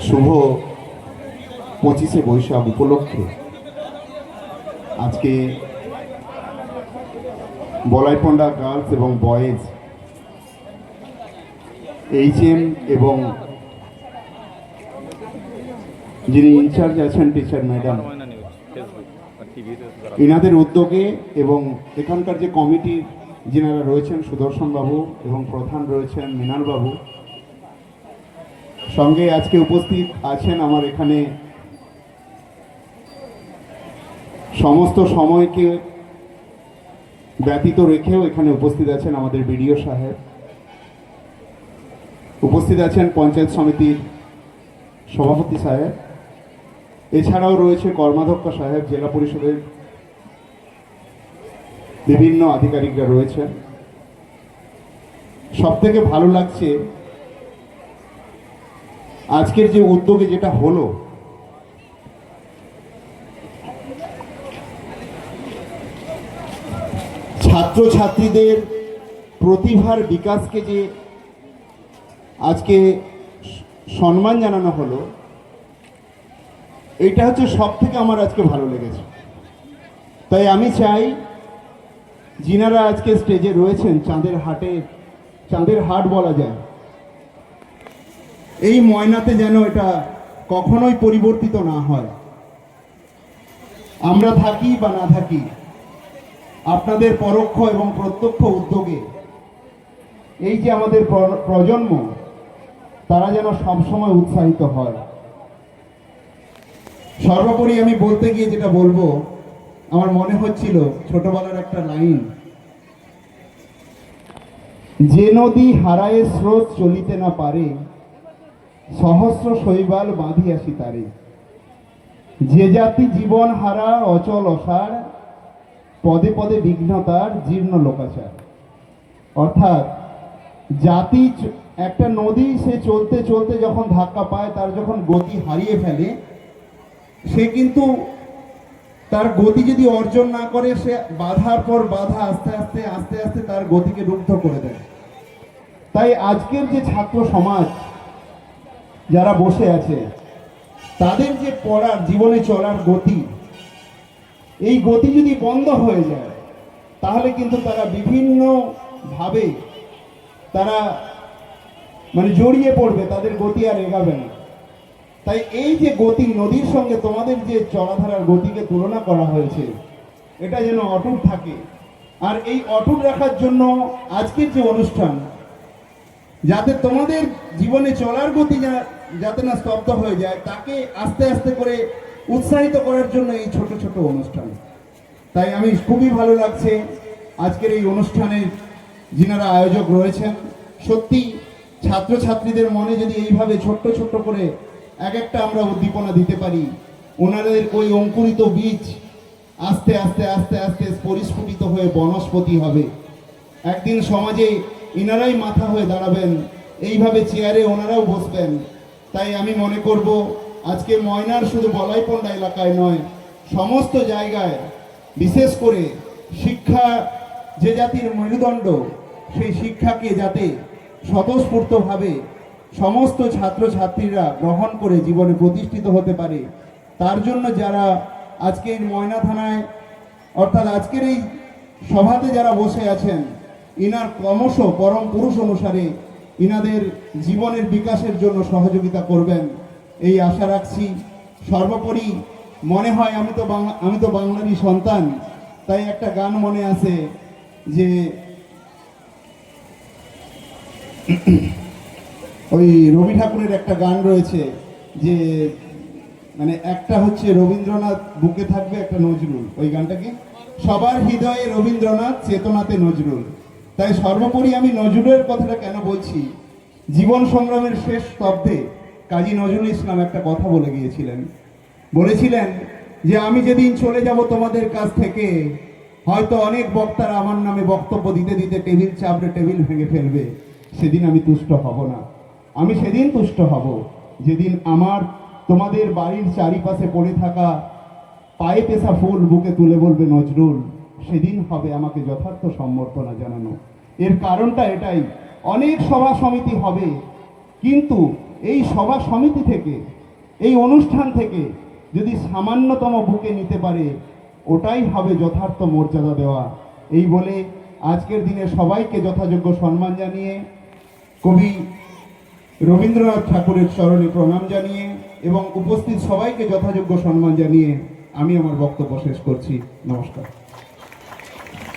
শুভ পঁচিশে বৈশাখ উপলক্ষে আজকে বলাইপন্ডা গার্লস এবং বয়েজ এইচ এম এবং যিনি ইনচার্জ আছেন টিচার ম্যাডাম এনাদের উদ্যোগে এবং এখানকার যে কমিটি, যিনারা রয়েছেন সুদর্শন বাবু এবং প্রধান রয়েছেন মৃণাল বাবু সঙ্গে আজকে উপস্থিত আছেন আমার এখানে সমস্ত সময়কে ব্যতীত রেখেও এখানে উপস্থিত আছেন আমাদের বিডিও সাহেব। উপস্থিত আছেন পঞ্চায়েত সমিতির সভাপতি সাহেব। এছাড়াও রয়েছে কর্মাধ্যক্ষ সাহেব, জেলা পরিষদের বিভিন্ন আধিকারিকরা রয়েছেন। সব থেকে ভালো লাগছে আজকের যে উদ্যোগে যেটা হলো, ছাত্রছাত্রীদের প্রতিভার বিকাশকে যে আজকে সম্মান জানানো হলো, এটা হচ্ছে সব থেকে আমার আজকে ভালো লেগেছে। তাই আমি চাই যিনারা আজকে স্টেজে রয়েছেন, চাঁদের হাটে, চাঁদের হাট বলা যায় এই ময়নাতে যেন এটা কখনোই পরিবর্তিত না হয়। আমরা থাকি বা না থাকি, আপনাদের পরোক্ষ এবং প্রত্যক্ষ উদ্যোগে এই যে আমাদের প্রজন্ম, তারা যেন সবসময় উৎসাহিত হয়। সর্বোপরি আমি বলতে গিয়ে যেটা বলব, আমার মনে হচ্ছিল ছোটবেলার একটা লাইন, যে নদী হারায়ে স্রোত চলিতে না পারে সহস্র শৈবাল বাঁধিয়াছি তারে। যে জাতি জীবন হারা অচল অসার, পদে পদে বিঘ্নতার জীর্ণ লোকাচার। অর্থাৎ জাতি একটা নদী সে চলতে চলতে যখন ধাক্কা পায়, তার যখন গতি হারিয়ে ফেলে, সে কিন্তু তার গতি যদি অর্জন না করে, সে বাধার পর বাধা আস্তে আস্তে আস্তে আস্তে তার গতিকে রুদ্ধ করে দেয়। তাই আজকের যে ছাত্র সমাজ যারা বসে আছে, তাদের যে পড়ার, জীবনে চলার গতি, এই গতি যদি বন্ধ হয়ে যায়, তাহলে কিন্তু তারা বিভিন্ন ভাবে তারা মানে জড়িয়ে পড়বে, তাদের গতি আর এগাবে না। তাই এই যে গতি নদীর সঙ্গে তোমাদের যে চলাধারার গতিকে তুলনা করা হয়েছে, এটা যেন অটুট থাকে। আর এই অটুট রাখার জন্য আজকের যে অনুষ্ঠান, যাতে তোমাদের জীবনে চলার গতি যা- যাতে না স্তব্ধ হয়ে যায়, তাকে আস্তে আস্তে করে উৎসাহিত করার জন্য এই ছোট ছোট অনুষ্ঠান। তাই আমি খুবই ভালো লাগছে আজকের এই অনুষ্ঠানের যিনারা আয়োজক রয়েছেন। সত্যি ছাত্রছাত্রীদের মনে যদি এইভাবে ছোট্ট ছোট্ট করে এক একটা আমরা উদ্দীপনা দিতে পারি, ওনাদের ওই অঙ্কুরিত বীজ আস্তে আস্তে আস্তে আস্তে পরিস্ফুটিত হয়ে বনস্পতি হবে। একদিন সমাজে ইনারাই মাথা হয়ে দাঁড়াবেন, এইভাবে চেয়ারে ওনারাও বসবেন। তাই আমি মনে করব, আজকে ময়নার শুধু বলাইপন্ডা এলাকায় নয়, সমস্ত জায়গায়, বিশেষ করে শিক্ষা যে জাতির মেরুদণ্ড, সেই শিক্ষাকে যাতে স্বতঃস্ফূর্তভাবে সমস্ত ছাত্রছাত্রীরা গ্রহণ করে জীবনে প্রতিষ্ঠিত হতে পারে, তার জন্য যারা আজকে ময়না থানায়, অর্থাৎ আজকের এই সভাতে যারা বসে আছেন, ইনার ক্রমশ পরম পুরুষ অনুসারে ইনাদের জীবনের বিকাশের জন্য সহযোগিতা করবেন। এই আশা রাখছি। সর্বোপরি মনে হয় আমি তো বাংলা আমি তো বাংলারই সন্তান, তাই একটা গান মনে আছে যে ওই রবি ঠাকুরের একটা গান রয়েছে যে মানে একটা হচ্ছে রবীন্দ্রনাথ বুকে থাকবে একটা নজরুল। ওই গানটা কি? সবার হৃদয়ে রবীন্দ্রনাথ, চেতনাতে নজরুল। তাই সর্বোপরি আমি নজরুলের কথাটা কেন বলছি? জীবন সংগ্রামের শেষ স্তব্ধে কাজী নজরুল ইসলাম একটা কথা বলে গিয়েছিলেন। বলেছিলেন যে, আমি যেদিন চলে যাব তোমাদের কাছ থেকে, হয়তো অনেক বক্তারা আমার নামে বক্তব্য দিতে দিতে টেবিল চাপড়ে টেবিল ভেঙে ফেলবে। সেদিন আমি তুষ্ট হব না। আমি সেদিন তুষ্ট হব। যেদিন আমার, তোমাদের বাড়ির চারিপাশে পড়ে থাকা পায়ে পেশা ফুল বুকে তুলে বলবে, নজরুল সেদিন হবে আমাকে যথার্থ সম্বর্ধনা জানানো। এর কারণটা এটাই। অনেক সভা সমিতি হবে, কিন্তু এই সভা সমিতি থেকে, এই অনুষ্ঠান থেকে যদি সামান্যতম বুকে নিতে পারে, ওটাই হবে যথার্থ মর্যাদা দেওয়া। এই বলে আজকের দিনে সবাইকে যথাযোগ্য সম্মান জানিয়ে, কবি রবীন্দ্রনাথ ঠাকুরের চরণে প্রণাম জানিয়ে এবং উপস্থিত সবাইকে যথাযোগ্য সম্মান জানিয়ে আমি আমার বক্তব্য শেষ করছি। নমস্কার।